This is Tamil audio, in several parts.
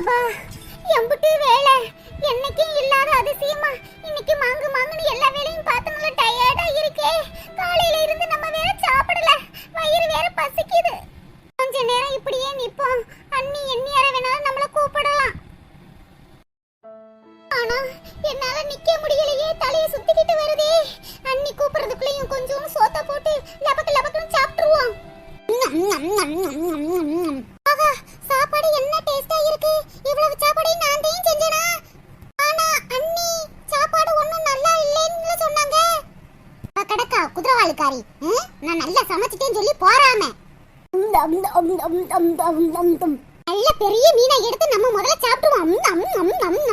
அப்பா எம்புட்டு வேலை. என்னைக்கும் இல்லாத அதிசயமா இன்னைக்கு மாங்கு மாங்குன்னு எல்லா வேலையும் பார்த்து நல்லா டயர்டா இருக்கே. காலையில இருந்து நம்ம வேற சாப்பிடல. வயிறு வேற பசிக்குது. கொஞ்ச நேரம் இப்படியே நிப்போம். அண்ணி எண்ணி யார வேணாலும் நம்மள கூப்பிடலாம். ஆனா என்னால நிக்க முடியலையே. தலைய சுத்திக்கிட்டு வருதே. அண்ணி கூப்பிடுறதுக்குள்ளயும் கொஞ்சம் சோத்த போட்டு லபக்கு லபக்குன்னு சாப்பிட்டுருவோம். நம் நம்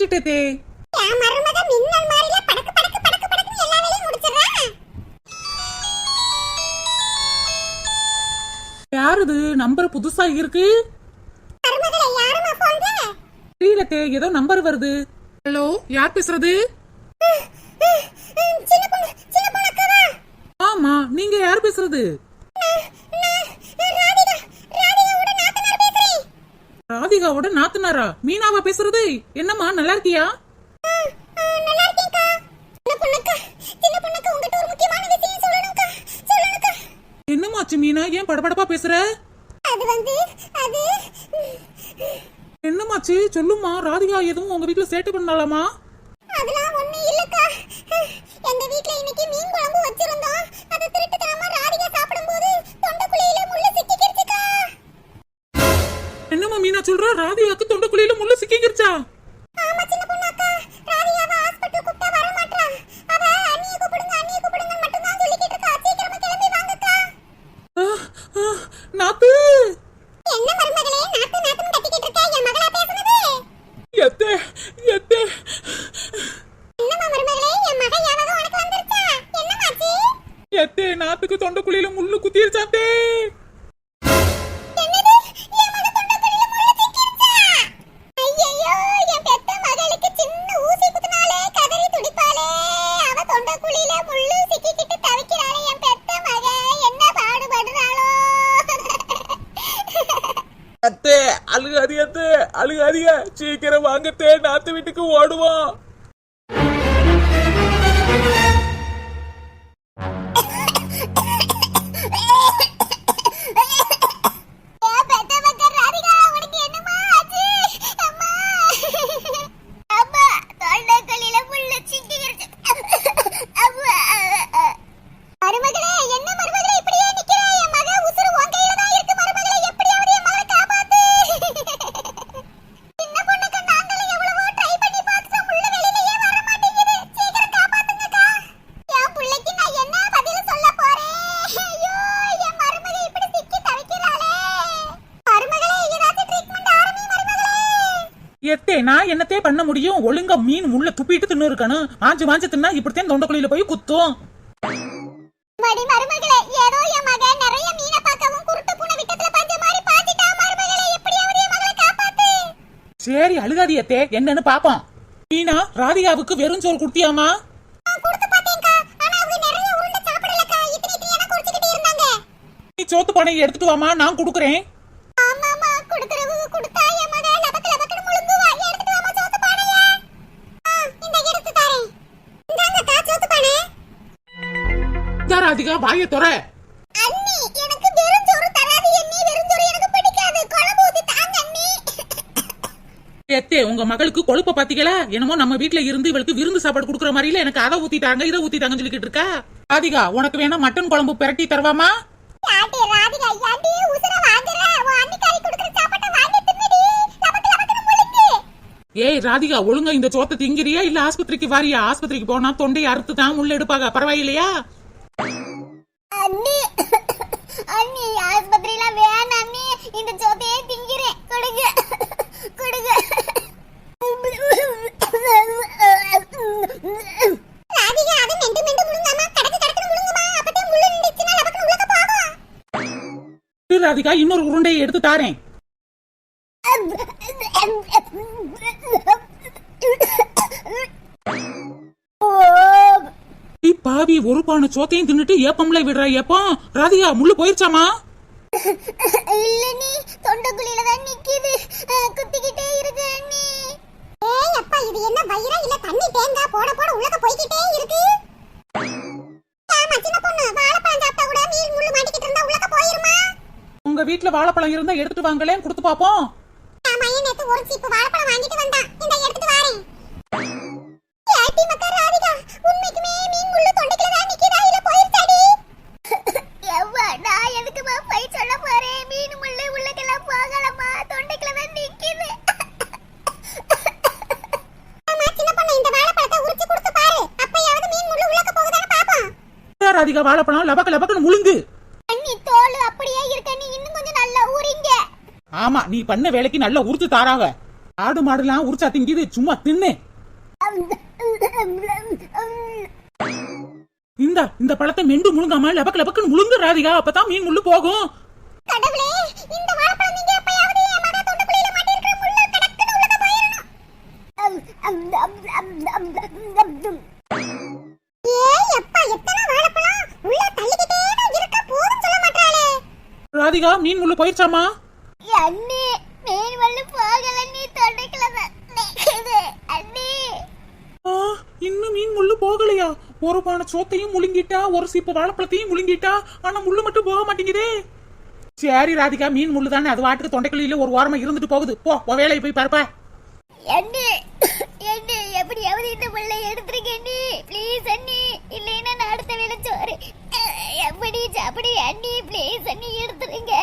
முடிச்சிட்டதே என் நம்பர் புதுசா இருக்கு? மருமகளே ஏதோ நம்பர் வருது. ஹலோ யார் பேசுறது? ஆமா நீங்க யார் பேசுறது? ராதிகாவோட நாத்தனாரா? மீனாவா பேசுறது? என்னம்மா நல்லா இருக்கியா? என்னமாச்சு மீனா? ஏன் படபடப்பா பேசுற? என்னமாச்சு? சொல்லுமா ராதிகா எதுவும் உங்க வீட்டுல சேட்டை பண்ணலாமா? அதெல்லாம் ஒண்ணும் இல்லக்கா. எங்க வீட்ல இன்னைக்கு மீன் குழம்பு வச்சிருந்தோம். அதை திருட்டுத்தனமா ராதிகா சாப்பிடும்போது தொண்டைக்குழியில முள்ளு மீனா சொல்ற ராதிகாக்கு தொண்டக்குழியில முள்ள சிக்கிங்கிருச்சா ஆமா சின்ன பொண்ணாக்கா அழுகாதீங்க சீக்கிரம் வாங்கத்தே நாத்து வீட்டுக்கு ஓடுவோம். நான் என்னத்தே பண்ண முடியும்? ஒழுங்கா மீன் முள்ள துப்பிட்டு தின்னு இருக்கணும் ஆஞ்சு மாஞ்சு தின்னா இப்படித்தான் தொண்டைக்குழியில போய் குத்தும். சரி அழுகாதி அத்தே. என்னன்னு பாப்போம். மீனா ராதிகாவுக்கு வெறும் சோறு குடுத்தியாமா? நீ சோத்து பானையை எடுத்துட்டு வாமா நான் குடுக்குறேன். ராதிகா வாயை தொற அண்ணி எனக்கு வெறும் சோறு தராது அண்ணி. வெறும் சோறு எனக்கு பிடிக்காது. குழம்பு ஊத்தி தாங்க அண்ணி. எத்தே உங்க மகளுக்கு கொழுப்ப பாத்தீங்களா? என்னமோ நம்ம வீட்ல இருந்து இவளுக்கு விருந்து சாப்பாடு குடுக்குற மாதிரில எனக்கு அதை ஊத்திட்டாங்க இதை ஊத்திட்டாங்கன்னு சொல்லிக்கிட்டு இருக்கா? ராதிகா உனக்கு வேணா மட்டன் குழம்பு பிரட்டி தருவாமா? யாட்டி ராதிகா யாட்டி உசுர வாங்குற உன் அண்ணிக்காரி கொடுக்குற சாப்பாட்டை வாங்கி தின்னுடி. லபக்கு லபக்குன்னு முழுங்கு. ஏய் ராதிகா ஒழுங்கா இந்த சோத்தை திங்கிறியா? இல்ல ஆஸ்பத்திரிக்கு வாரியா? ஆஸ்பத்திரிக்கு போனா தொண்டையை அறுத்து தான் உள்ள எடுப்பாங்க பரவாயில்லையா அண்ணி அண்ணி ஆஸ்பத்திரியில வேணாம் அண்ணி இந்த சோத்தையே திங்கிறேன். கொடுங்க. கொடுங்க. ராதிகா அது மெண்டு மெண்டு முழுங்காம? கடக்கு கடக்குன்னு முழுங்குமா? அப்பதே முள்ளு நின்னுச்சுன்னா லபக்குன்னு உள்ளக்க போகும் இரு ராதிகா இன்னொரு உருண்டையை எடுத்து தாரேன். பாவி ஒரு பானை சோத்தையும் தின்னுட்டு ஏப்பம்ல விடுற ஏப்பம். ராதிகா முள்ளு போயிருச்சாமா? இல்ல நீ தொண்டைக்குழியில தான் நிக்குது. குத்திக்கிட்டே இருக்கு நீ ஏய் அப்பா இது என்ன வயிறா? இல்ல தண்ணி தேங்காய் போட போட உள்ளக்க போய்க்கிட்டே இருக்கு? ஆமா சின்ன பொண்ணு வாழைப்பழம் சாப்பிட்டா கூட மீன் முள்ளு மாட்டிக்கிட்டு இருந்தா உள்ளக்க போயிருமா? உங்க வீட்ல வாழைப்பழம் இருந்தா எடுத்துட்டு வாங்களேன் கொடுத்து பாப்போம். ஆமா நேத்து ஒரு சீப்பு வாழைப்பழம் வாங்கிட்டு வந்தான். இந்த எடுத்துட்டு வாரேன். ஏட்டி மக்கா ராதிகா வாழைப்பழம் லபக்கு லபக்குன்னு முழுங்கு. அண்ணி தோல் அப்படியே இருக்க நீ இன்னும் கொஞ்சம் நல்லா ஊறிங்க. ஆமா நீ பண்ண வேலைக்கு நல்லா உறுத்து தாராவ ஆடு மாடுலாம் உரிச்சா திங்கிது சும்மா தின்னு. இந்த இந்த பழத்தை மெண்டு முழுங்காம லபக்கு லபக்குன்னு முழுங்கு ராதிகா அப்பதான் மீன் முள்ளு போகும். கடவுளே இந்த வாழைப்பழம் நீங்க எப்பயாவது என் மக தொண்டைக்குழியில மாட்டிருக்கிற முள்ளு கடக்குன்னு உள்ளத போயிரணும். ராதிகா மீன் உள்ள போயிடுச்சாமா அண்ணே மீன் உள்ள போகல நீ இன்னும் மீன் முள்ளு போகலையா? ஒரு பானை சோத்தையும் முழுங்கிட்டா ஒரு சீப்பு வாழைப்பழத்தையும் முழுங்கிட்டா ஆனா முள்ளு மட்டும் போக மாட்டேங்குதே. சரி ராதிகா மீன் முள்ளு தானே அது வாட்டுக்கு தொண்டைக்குழியில ஒரு வாரமா இருந்துட்டு போகுது. போ உன் வேலையை போய் பார்ப்ப. அண்ணி அண்ணி எப்படியாவது இந்த முள்ளை எடுத்துருக்கேன் ப்ளீஸ் அண்ணி. இல்லைன்னா நான் அடுத்த வேலை சோறு எப்படி அப்படி அண்ணி ப்ளீஸ் அண்ணி எடுத்துருங்க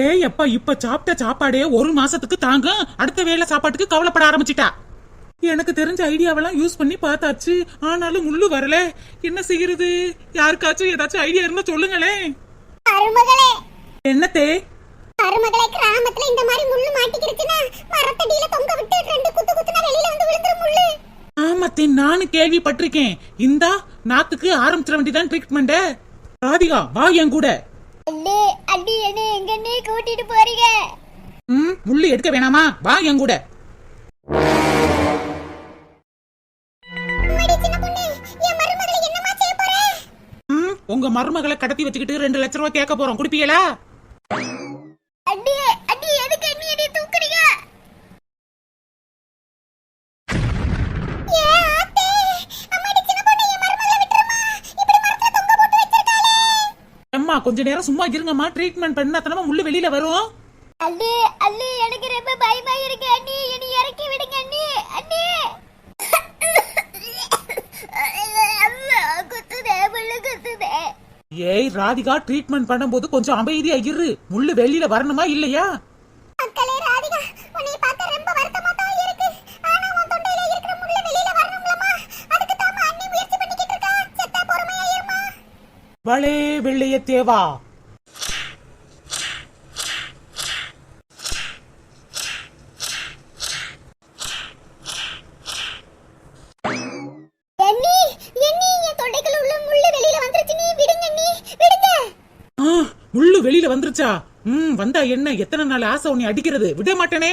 ஏய் எப்பா இப்ப சாப்பிட்ட சாப்பாடே ஒரு மாசத்துக்கு தாங்க அடுத்த வேலை சாப்பாட்டுக்கு கவலைப்பட ஆரம்பிச்சிட்டா. எனக்கு தெரிஞ்ச ஐடியாவெல்லாம் யூஸ் பண்ணி பார்த்தாச்சு. ஆனாலும் முள்ளு வரல. என்ன செய்யறது? யாருக்காச்சும் ஏதாச்சும் ஐடியா இருந்தா சொல்லுங்களேன் மருமகளே. என்னத்தே? மருமகளே கிராமத்துல இந்த மாதிரி முள்ளு மாட்டிக்கிருச்சுன்னா மரத்தடியில தொங்க விட்டு ரெண்டு குத்து குத்துனா வெளியில வந்து விழுந்துரும் முள்ளு. ஆமாத்தே நானும் கேள்விப்பட்டிருக்கேன். இந்தா நாத்துக்கு ஆரம்பிச்சிட வேண்டியதான் ட்ரீட்மெண்ட் ராதிகா வா என் கூட. அண்ணே என்ன எங்க அண்ணே கூட்டிட்டு போறீங்க? ம் முள்ளு எடுக்க வேணாமா? வா என் கூட. உங்க மருமகளை கடத்தி வச்சுக்கிட்டு ரெண்டு லட்ச ரூபாய் கேட்க போறோம். குடிப்பீங்களா அண்ணி அண்ணி எதுக்கு அண்ணி என்னை தூக்குறீங்க ஏ ஆத்தே அம்மாடி சின்ன பொண்ணு என் மருமகளை விட்டுருமா இப்படி மரத்துல தொங்க போட்டு வச்சிருக்காளே அம்மா கொஞ்ச நேரம் சும்மா இருங்கம்மா. ட்ரீட்மெண்ட் பண்ணா தானே முள்ளு வெளியில வரும். அண்ணி எனக்கு ரொம்ப பயமா இருக்கு. அண்ணி என்னை இறக்கி விடுங்க அண்ணி அண்ணி. அம்மா குத்துதே முள்ளு குத்துதே. ஏய் ராதிகா ட்ரீட்மெண்ட் பண்ணும்போது கொஞ்சம் அமைதியா இரு. முள்ளு வெளியில வரணுமா இல்லையா? அண்ணி விடுங்க. ஆ, முள்ளு வெளியில வந்துருச்சா? ம் வந்தா என்ன? எத்தனை நாள் ஆசை உன்னை அடிக்கிறது? விட மாட்டேனே.